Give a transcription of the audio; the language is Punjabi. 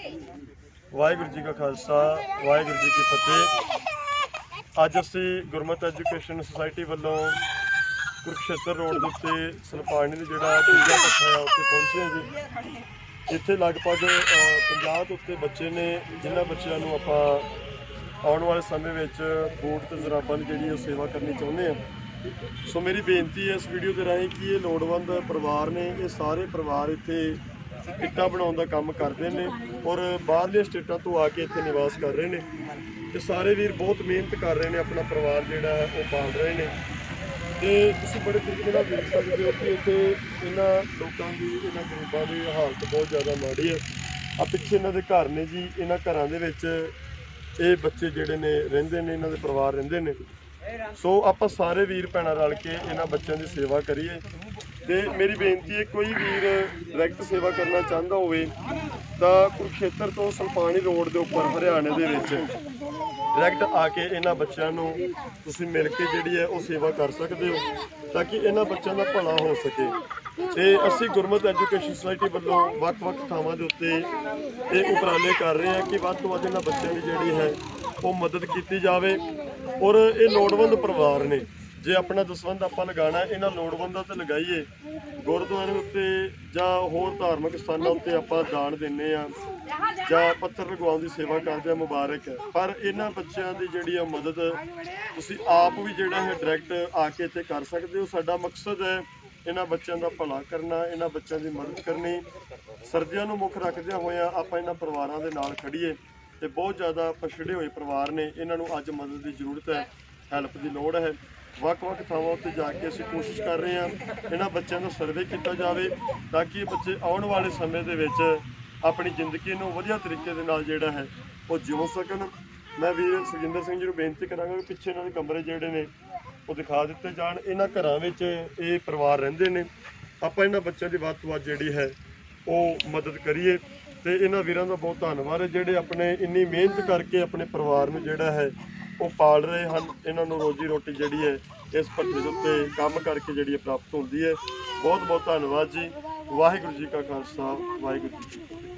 ਵਾਹਿਗੁਰੂ ਜੀ ਕਾ ਖਾਲਸਾ ਵਾਹਿਗੁਰੂ ਜੀ ਕੀ ਫਤਿਹ। ਅੱਜ ਅਸੀਂ ਗੁਰਮਤਿ ਐਜੂਕੇਸ਼ਨ ਸੁਸਾਇਟੀ ਵੱਲੋਂ ਕੁਰਕਸ਼ੇਤਰ ਰੋਡ ਦੇ ਉੱਤੇ ਸਲਪਾਣੀ ਦੇ ਜਿਹੜਾ ਦੂਜਾ ਪੱਖਾ ਆ ਉੱਥੇ ਪਹੁੰਚੇ ਹਾਂ ਜੀ। ਇੱਥੇ ਲਗਭਗ ਅ, 50 ਤੋਂ ਉੱਤੇ ਬੱਚੇ ਨੇ ਜਿਨ੍ਹਾਂ ਬੱਚਿਆਂ ਨੂੰ ਆਪਾਂ ਆਉਣ ਵਾਲੇ ਸਮੇਂ ਵਿੱਚ ਬੂਟ ਤੇ ਜ਼ਰਾਬਾਂ ਦੀ ਜਿਹੜੀ ਉਹ ਸੇਵਾ ਕਰਨੀ ਚਾਹੁੰਦੇ ਆ ਸੋ ਮੇਰੀ ਬੇਨਤੀ ਹੈ ਇਸ ਵੀਡੀਓ ਦੇ ਰਾਹੀਂ ਕਿ ਇਹ ਲੋੜਵੰਦ ਪਰਿਵਾਰ ਨੇ ਇਹ ਸਾਰੇ ਪਰਿਵਾਰ ਇੱਥੇ ਇੱਟਾਂ ਬਣਾਉਣ ਦਾ ਕੰਮ ਕਰਦੇ ਨੇ ਔਰ ਬਾਹਰਲੇ ਸਟੇਟਾਂ ਤੋਂ ਆ ਕੇ ਇੱਥੇ ਨਿਵਾਸ ਕਰ ਰਹੇ ਨੇ। ਤੇ ਸਾਰੇ ਵੀਰ ਬਹੁਤ ਮਿਹਨਤ ਕਰ ਰਹੇ ਨੇ, ਆਪਣਾ ਪਰਿਵਾਰ ਜਿਹੜਾ ਉਹ ਪਾਲ ਰਹੇ ਨੇ। ਤੇ ਤੁਸੀਂ ਬੜੇ ਤਰੀਕੇ ਨਾਲ ਦੇਖ ਸਕਦੇ ਹੋ ਕਿ ਇੱਥੇ ਇਹਨਾਂ ਲੋਕਾਂ ਦੀ, ਇਹਨਾਂ ਗਰੀਬਾਂ ਦੀ ਹਾਲਤ ਬਹੁਤ ਜ਼ਿਆਦਾ ਮਾੜੀ ਹੈ। ਆ ਪਿੱਛੇ ਇਹਨਾਂ ਦੇ ਘਰ ਨੇ ਜੀ, ਇਹਨਾਂ ਘਰਾਂ ਦੇ ਵਿੱਚ ਇਹ ਬੱਚੇ ਜਿਹੜੇ ਨੇ ਰਹਿੰਦੇ ਨੇ, ਇਹਨਾਂ ਦੇ ਪਰਿਵਾਰ ਰਹਿੰਦੇ ਨੇ। ਸੋ ਆਪਾਂ ਸਾਰੇ ਵੀਰ ਭੈਣਾਂ ਰਲ ਕੇ ਇਹਨਾਂ ਬੱਚਿਆਂ ਦੀ ਸੇਵਾ ਕਰੀਏ। ਤੇ ਮੇਰੀ ਬੇਨਤੀ ਹੈ, ਕੋਈ ਵੀਰ ਡਾਇਰੈਕਟ ਸੇਵਾ ਕਰਨਾ ਚਾਹੁੰਦਾ ਹੋਵੇ, ਤਾਂ ਕੁਰੂਖੇਤਰ ਤੋਂ ਸੁਲਪਾਣੀ ਰੋਡ ਦੇ ਉੱਪਰ, ਹਰਿਆਣੇ ਦੇ ਵਿੱਚ ਡਾਇਰੈਕਟ ਆ ਕੇ ਇਹਨਾਂ ਬੱਚਿਆਂ ਨੂੰ ਤੁਸੀਂ ਮਿਲ ਕੇ ਜਿਹੜੀ ਹੈ ਉਹ ਸੇਵਾ ਕਰ ਸਕਦੇ ਹੋ, ਤਾਂ ਕਿ ਇਹਨਾਂ ਬੱਚਿਆਂ ਦਾ ਭਲਾ ਹੋ ਸਕੇ। ਤੇ ਅਸੀਂ ਗੁਰਮਤਿ ਐਜੂਕੇਸ਼ਨ ਸੁਸਾਇਟੀ ਵੱਲੋਂ ਵੱਖ-ਵੱਖ ਥਾਵਾਂ ਦੇ ਉੱਤੇ ਇਹ ਉਪਰਾਲੇ ਕਰ ਰਹੇ ਹਾਂ ਕਿ ਵੱਧ ਤੋਂ ਵੱਧ ਇਹਨਾਂ ਬੱਚਿਆਂ ਦੀ ਜਿਹੜੀ ਹੈ ਉਹ ਮਦਦ ਕੀਤੀ ਜਾਵੇ ਔਰ ਇਹ ਲੋੜਵੰਦ ਪਰਿਵਾਰ ਨੇ ਜੇ ਆਪਣਾ ਦਸਵੰਧ ਆਪਾਂ ਲਗਾਣਾ ਇਹਨਾਂ ਲੋੜਵੰਦਾਂ ਤੇ ਲਗਾਈਏ, ਗੁਰਦੁਆਰੇ ਉੱਤੇ ਜਾਂ ਹੋਰ ਧਾਰਮਿਕ ਸਥਾਨਾਂ ਉੱਤੇ ਆਪਾਂ ਦਾਨ ਦਿੰਨੇ ਆ ਜਾਂ ਪੱਥਰ ਲਗਵਾਉਣ ਦੀ ਸੇਵਾ ਕਰਦੇ ਆ ਮੁਬਾਰਕ ਪਰ ਇਹਨਾਂ ਬੱਚਿਆਂ ਦੀ ਜਿਹੜੀ ਆ ਮਦਦ, ਤੁਸੀਂ ਆਪ ਵੀ ਜਿਹੜਾ ਹੈ ਡਾਇਰੈਕਟ ਆ ਕੇ ਇੱਥੇ ਕਰ ਸਕਦੇ ਹੋ। ਸਾਡਾ ਮਕਸਦ ਹੈ ਇਹਨਾਂ ਬੱਚਿਆਂ ਦਾ ਭਲਾ ਕਰਨਾ, ਇਹਨਾਂ ਬੱਚਿਆਂ ਦੀ ਮਦਦ ਕਰਨੀ। ਸਰਦੀਆਂ ਨੂੰ ਮੁੱਖ ਰੱਖਦਿਆਂ ਹੋਇਆਂ ਆਪਾਂ ਇਹਨਾਂ ਪਰਿਵਾਰਾਂ ਦੇ ਨਾਲ ਖੜੀਏ ਤੇ ਬਹੁਤ ਜ਼ਿਆਦਾ ਪਛੜੇ ਹੋਏ ਪਰਿਵਾਰ ਨੇ, ਇਹਨਾਂ ਨੂੰ ਅੱਜ ਮਦਦ ਦੀ ਜ਼ਰੂਰਤ ਹੈ, ਹੈਲਪ ਦੀ ਲੋੜ ਹੈ। ਵੱਖ-ਵੱਖ ਥਾਵਾਂ ਉੱਤੇ ਜਾ ਕੇ ਅਸੀਂ ਕੋਸ਼ਿਸ਼ ਕਰ ਰਹੇ ਹਾਂ ਇਹਨਾਂ ਬੱਚਿਆਂ ਦਾ ਸਰਵੇ ਕੀਤਾ ਜਾਵੇ ਤਾਂ ਕਿ ਇਹ ਬੱਚੇ ਆਉਣ ਵਾਲੇ ਸਮੇਂ ਦੇ ਵਿੱਚ ਆਪਣੀ ਜ਼ਿੰਦਗੀ ਨੂੰ ਵਧੀਆ ਤਰੀਕੇ ਦੇ ਨਾਲ ਜਿਹੜਾ ਹੈ ਉਹ ਜਿਉ ਸਕਣ। ਮੈਂ ਵੀਰ ਸੁਖਜਿੰਦਰ ਸਿੰਘ ਜੀ ਨੂੰ ਬੇਨਤੀ ਕਰਾਂਗਾ ਕਿ ਪਿੱਛੇ ਇਹਨਾਂ ਦੇ ਕਮਰੇ ਜਿਹੜੇ ਨੇ ਉਹ ਦਿਖਾ ਦਿੱਤੇ ਜਾਣ। ਇਹਨਾਂ ਘਰਾਂ ਵਿੱਚ ਇਹ ਪਰਿਵਾਰ ਰਹਿੰਦੇ ਨੇ। ਆਪਾਂ ਇਹਨਾਂ ਬੱਚਿਆਂ ਦੀ ਵੱਧ ਤੋਂ ਵੱਧ ਜਿਹੜੀ ਹੈ ਉਹ ਮਦਦ ਕਰੀਏ ਤੇ ਇਹਨਾਂ ਵੀਰਾਂ ਦਾ ਬਹੁਤ ਧੰਨਵਾਦ ਹੈ ਜਿਹੜੇ ਆਪਣੇ ਇੰਨੀ ਮਿਹਨਤ ਕਰਕੇ ਆਪਣੇ ਪਰਿਵਾਰ ਨੂੰ ਜਿਹੜਾ ਹੈ ਉਹ ਪਾਲ ਰਹੇ ਹਨ। ਇਹਨਾਂ ਨੂੰ ਰੋਜੀ ਰੋਟੀ ਜਿਹੜੀ ਹੈ, ਇਸ ਭੱਠੇ ਦੇ ਉੱਤੇ ਕੰਮ ਕਰਕੇ ਜਿਹੜੀ ਹੈ ਪ੍ਰਾਪਤ ਹੁੰਦੀ ਹੈ। ਬਹੁਤ ਬਹੁਤ ਧੰਨਵਾਦ ਜੀ। ਵਾਹਿਗੁਰੂ ਜੀ ਕਾ ਖਾਲਸਾ। ਵਾਹਿਗੁਰੂ ਜੀ